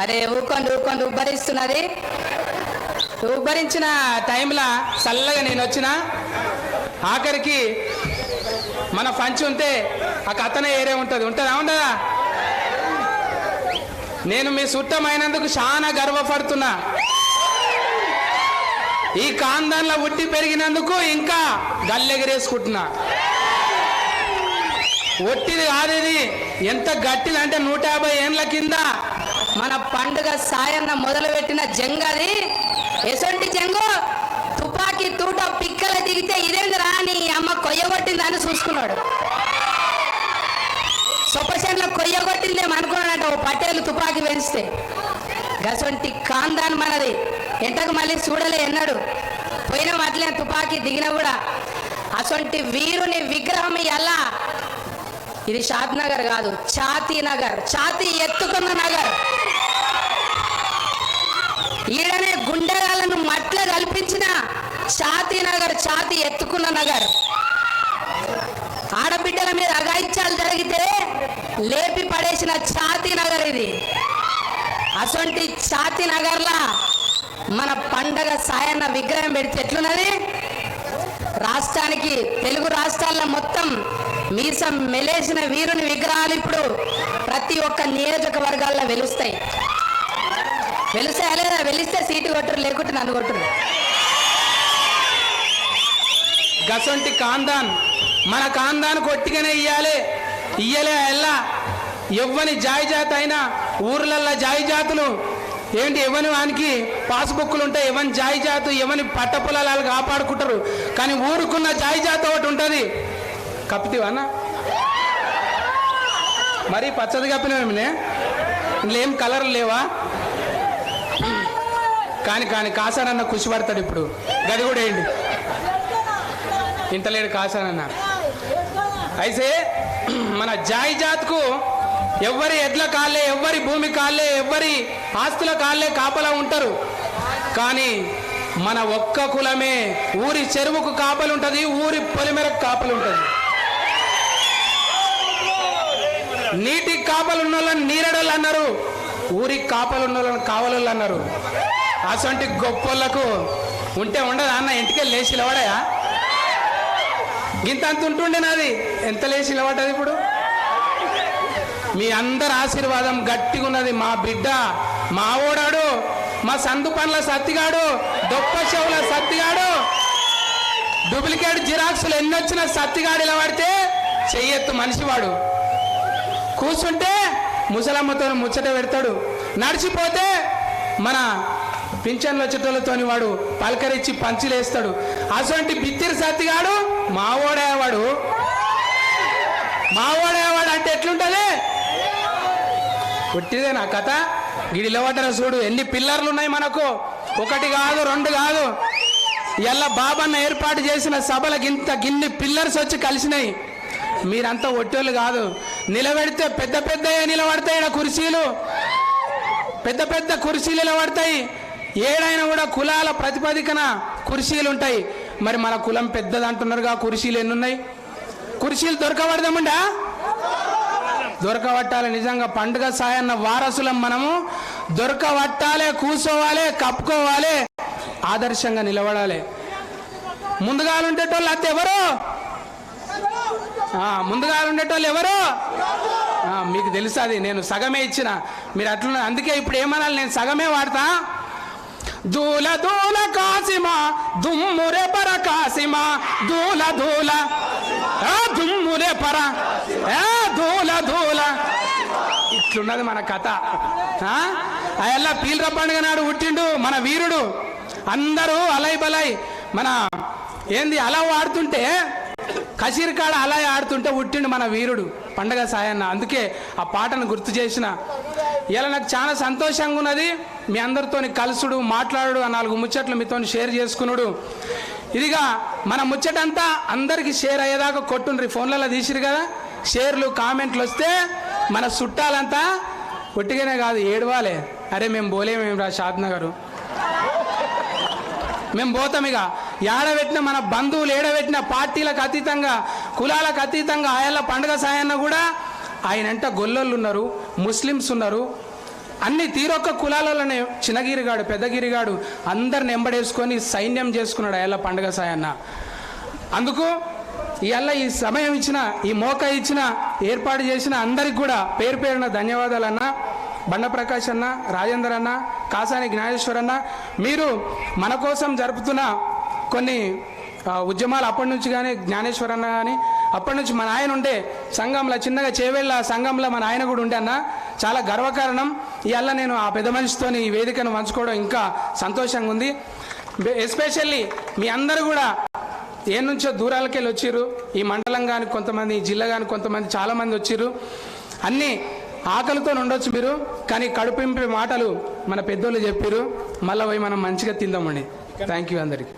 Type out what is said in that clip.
అరే ఊకోండి ఊకోండి ఉబ్బరిస్తున్నది. ఉబ్బరించిన టైంలో చల్లగా నేను వచ్చిన. ఆఖరికి మన పంచి ఉంటే ఆ కథనే ఏరే ఉంటుంది. ఉంటుందా ఉండదా? నేను మీ చుట్టమైనందుకు చాలా గర్వపడుతున్నా. ఈ కాందాన్లో ఉట్టి పెరిగినందుకు ఇంకా గల్లెగిరేసుకుంటున్నా. ఒట్టిది కాదు ఇది ఎంత గట్టిది అంటే నూట యాభై ఏండ్ల కింద మన పండుగ సాయన్న మొదలుపెట్టిన జంగ్ అది. ఎసొంటి జంగు? తుపాకీ తూట పిక్కల దిగితే ఇదేందిరా నీ అమ్మ కొయ్యగొట్టిందని చూసుకున్నాడు. సొప్పశంలో కొయ్యగొట్టిందేమో అనుకున్నాడట ఓ పటేలు తుపాకీ పెంచితే గసొంటి కాందాన్ మనది. ఎంతకు మళ్ళీ చూడలే అన్నాడు పోయిన మట్లే తుపాకీ దిగిన కూడా అసొంటి వీరుని విగ్రహం ఎలా ఇది షాద్ నగర్ కాదు ఛాతీ నగర్ ఛాతీ ఎత్తుకున్న నగర్. ఈడనే గుండెగాలను మట్ల కల్పించిన ఛాతీ నగర్ ఛాతీ ఎత్తుకున్న నగర్. ఆడబిడ్డల మీద అగాయిత్యాలు జరిగితే లేపి పడేసిన ఛాతీ నగర్ ఇది. అసొంటి ఛాతీ నగర్లా మన పండగ సాయన్న విగ్రహం పెడితే ఎట్లున్నది? రాష్ట్రానికి తెలుగు రాష్ట్రాల్లో మొత్తం మీసం మెలేసిన వీరుని విగ్రహాలు ఇప్పుడు ప్రతి ఒక్క నియోజకవర్గాల్లో వెలుస్తాయి. వెలుస్తాయా లేదా వెలిస్తే సీటు కొట్టరు లేకుంటే నన్ను కొట్టరు. గసొంటి కాందాన్ మన కాందాన్ కొట్టిగానే ఇయ్యాలి. ఇయ్యలే ఎల్లా ఎవ్వని జాయి జాతి అయినా ఊర్లల్లో జాయి జాతులు ఏంటి ఎవని వానికి పాస్బుక్లు ఉంటాయి ఎవని జాయి జాతు ఎవని పట్టపొలాలు కాపాడుకుంటారు. కానీ ఊరుకున్న జాయి జాతి ఒకటి ఉంటుంది. కప్పితివన్నా మరి పచ్చది కప్పినవేమినే ఇందులో ఏం కలర్ లేవా? కానీ కానీ కాసానన్న ఖుషి పడతాడు ఇప్పుడు. గది కూడా వేయండి. ఇంతలేడు కాసానన్న. అయితే మన జాయి జాత్కు ఎవ్వరి ఎడ్ల కాళ్ళే ఎవ్వరి భూమి కాళ్ళే ఎవ్వరి ఆస్తుల కాళ్ళే కాపలా ఉంటారు. కానీ మన ఒక్క కులమే ఊరి చెరువుకు కాపలు ఉంటుంది ఊరి పొలిమేరకు కాపలు ఉంటుంది కాపలు ఉన్న వాళ్ళని నీరడలు అన్నారు. ఊరికి కాపలు ఉన్న వాళ్ళని కావలోళ్ళు అన్నారు. అసంటి గొప్పోళ్ళకు ఉంటే ఉండదు అన్న ఇంటికి లేచి నిలబడాయా? గింత అంత ఉంటుండే నాది. ఎంత లేచి నిలబడ్డది ఇప్పుడు? మీ అందరి ఆశీర్వాదం గట్టిగా ఉన్నది. మా బిడ్డ మా ఓడాడు మా సందు పనుల సత్తిగాడు దొప్ప చెవుల సత్తిగాడు డూప్లికేట్ జిరాక్స్లు ఎన్ని వచ్చిన సత్తిగాడు ఇలా పడితే చెయ్యెత్తు మనిషివాడు. కూర్చుంటే ముసలమ్మతో ముచ్చట పెడతాడు. నడిచిపోతే మన పింఛన్ల వచ్చేటోళ్ళతోని వాడు పలకరించి పంచిలేస్తాడు. అటువంటి బిత్తిరి సత్తిగాడు మావోడేవాడు మావోడేవాడు అంటే ఎట్లుంటది? పుట్టిదే నా కథ. గిడిలవటర చూడు ఎన్ని పిల్లర్లు ఉన్నాయి మనకు. ఒకటి కాదు రెండు కాదు. ఇలా బాబన్న ఏర్పాటు చేసిన సభలకు ఇంత గిన్ని పిల్లర్స్ వచ్చి కలిసినాయి. మీరంతా ఒట్టోళ్ళు కాదు. నిలబెడితే పెద్ద పెద్ద నిలబడతాయి ఈడ కుర్చీలు. పెద్ద పెద్ద కుర్చీలు నిలబడతాయి. ఏడైనా కూడా కులాల ప్రతిపాదికన కుర్చీలు ఉంటాయి. మరి మన కులం పెద్దది అంటున్నారుగా కుర్చీలు ఎన్ని ఉన్నాయి కుర్చీలు దొరకబడదామండా? దొరకబట్టాలి నిజంగా పండుగ సాయన్న వారసులం మనము. దొరకబట్టాలి కూర్చోవాలి కప్పుకోవాలి ఆదర్శంగా నిలబడాలి. ముందుగా ఉండేటోళ్ళు అత్త ముందుగా ఉండేటోళ్ళు ఎవరు? మీకు తెలుసు అది నేను సగమే ఇచ్చిన. మీరు అట్లా అందుకే ఇప్పుడు ఏమనాలి? నేను సగమే వాడతా? దూల దూల కాసిమా దుమ్మురే పర కాసిమా దూల దూల. ఆ, దుమ్మురే పర. దూల దూల. ఇట్లున్నది మన కథ. ఆ? అయల్లా పీలర పండుగ నాడు పుట్టిండు మన వీరుడు. అందరూ అలై బలై మన ఏంది అలా వాడుతుంటే కసిరికాడ అలా ఆడుతుంటే ఉట్టిండు మన వీరుడు పండగ సాయన్న. అందుకే ఆ పాటను గుర్తు చేసిన. ఇలా నాకు చాలా సంతోషంగా ఉన్నది. మీ అందరితోని కలుసుడు మాట్లాడు ఆ నాలుగు ముచ్చట్లు మీతో షేర్ చేసుకునుడు. ఇదిగా మన ముచ్చటంతా అందరికీ షేర్ అయ్యేదాకా కొట్టుండ్రి. ఫోన్లలో తీసిరు కదా? షేర్లు కామెంట్లు వస్తే మన చుట్టాలంతా ఒట్టిగానే కాదు ఏడవాలే. అరే మేము పోలేమేం రా షాద్నగరు. మేము పోతాం ఇక. ఏడబెట్టిన మన బంధువులు ఏడబెట్టిన పార్టీలకు అతీతంగా కులాలకు అతీతంగా ఆయన పండుగ సాయన్న కూడా ఆయనంట గొల్లలు ఉన్నారు ముస్లిమ్స్ ఉన్నారు. అన్ని తీరొక్క కులాలలోనే చిన్నగిరిగాడు పెద్దగిరిగాడు అందరిని ఎంబడేసుకొని సైన్యం చేసుకున్నాడు అయ్యల్ల పండుగ సాయన్న. అందుకు ఇవాళ ఈ సమయం ఇచ్చిన ఈ మోక ఇచ్చిన ఏర్పాటు చేసిన అందరికి కూడా పేరు పేరున ధన్యవాదాలు అన్న బండ అన్న రాజేందర్ అన్న కాసాని జ్ఞానేశ్వర్ అన్న మీరు మన కోసం జరుపుతున్న కొన్ని ఉద్యమాలు అప్పటి నుంచి కానీ జ్ఞానేశ్వర్ అన్న కానీ అప్పటి నుంచి మన ఆయన ఉండే సంఘంలో చిన్నగా చేవేళ్ళ సంఘంలో మన ఆయన కూడా ఉండే అన్న చాలా గర్వకారణం. ఇవాళ నేను ఆ పెద్ద మనిషితోని ఈ వేదికను పంచుకోవడం ఇంకా సంతోషంగా ఉంది. ఎస్పెషల్లీ మీ అందరూ కూడా ఏ నుంచో దూరాలకి వెళ్ళి వచ్చిర్రు. ఈ మండలం కానీ కొంతమంది ఈ జిల్లా కానీ కొంతమంది చాలా మంది వచ్చిర్రు. అన్నీ ఆకలితో ఉండొచ్చు మీరు కానీ కడుపింపే మాటలు మన పెద్దోళ్ళు చెప్పారు మళ్ళీ పోయి మనం మంచిగా తిందామండి. థ్యాంక్ యూ అందరికి.